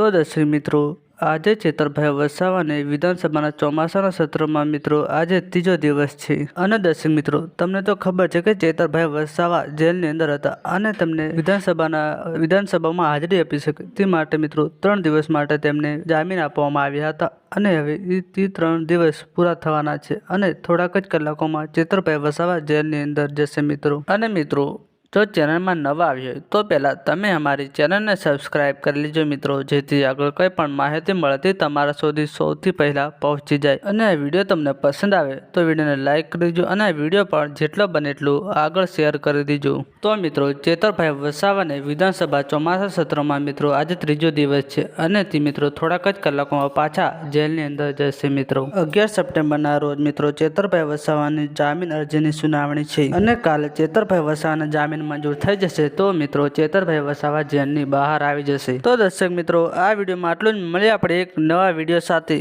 તો દર્શક મિત્રો, આજે ચેતરભાઈ વસાવાને વિધાનસભાના ચોમાસાના સત્રમાં મિત્રો, આજે ત્રીજો દિવસ છે. અને દર્શક મિત્રો, તમને તો ખબર છે કે ચેતરભાઈ વસાવા જેલની અંદર હતા અને તેમને વિધાનસભાના, વિધાનસભામાં હાજરી આપી શકે તે માટે મિત્રો, ત્રણ દિવસ માટે તેમને જામીન આપવામાં આવ્યા હતા અને હવે તે ત્રણ દિવસ પૂરા થવાના છે અને થોડાક જ કલાકોમાં ચેતરભાઈ વસાવા જેલની અંદર જશે મિત્રો. અને મિત્રો જો ચેનલમાં નવા આવ્યો હોય તો પહેલાં તમે અમારી ચેનલને સબસ્ક્રાઇબ કરી લેજો મિત્રો, જેથી આગળ કંઈ પણ માહિતી મળતી તમારા સુધી સૌથી પહેલાં પહોંચી જાય અને આ વીડિયો તમને પસંદ આવે તો વિડીયોને લાઇક કરી દેજો અને આ વીડિયો પણ જેટલો બને એટલું આગળ શેર કરી દેજો. તો મિત્રો, ચેતરભાઈ વસાવાને વિધાનસભા ચોમાસા સત્રમાં મિત્રો, આજે ત્રીજો દિવસ છે અને તે મિત્રો થોડાક જ કલાકોમાં પાછા જેલની અંદર જશે મિત્રો. અગિયાર સપ્ટેમ્બરના રોજ મિત્રો, ચેતરભાઈ વસાવાની જામીન અરજીની સુનાવણી છે અને કાલે ચેતરભાઈ વસાવાના જામીન મંજૂર થઈ જશે તો મિત્રો ચેતરભાઈ વસાવા જેલની બહાર આવી જશે. તો દર્શક મિત્રો, આ વિડીયોમાં આટલું જ. મળીએ આપણે એક નવા વીડિયો સાથે.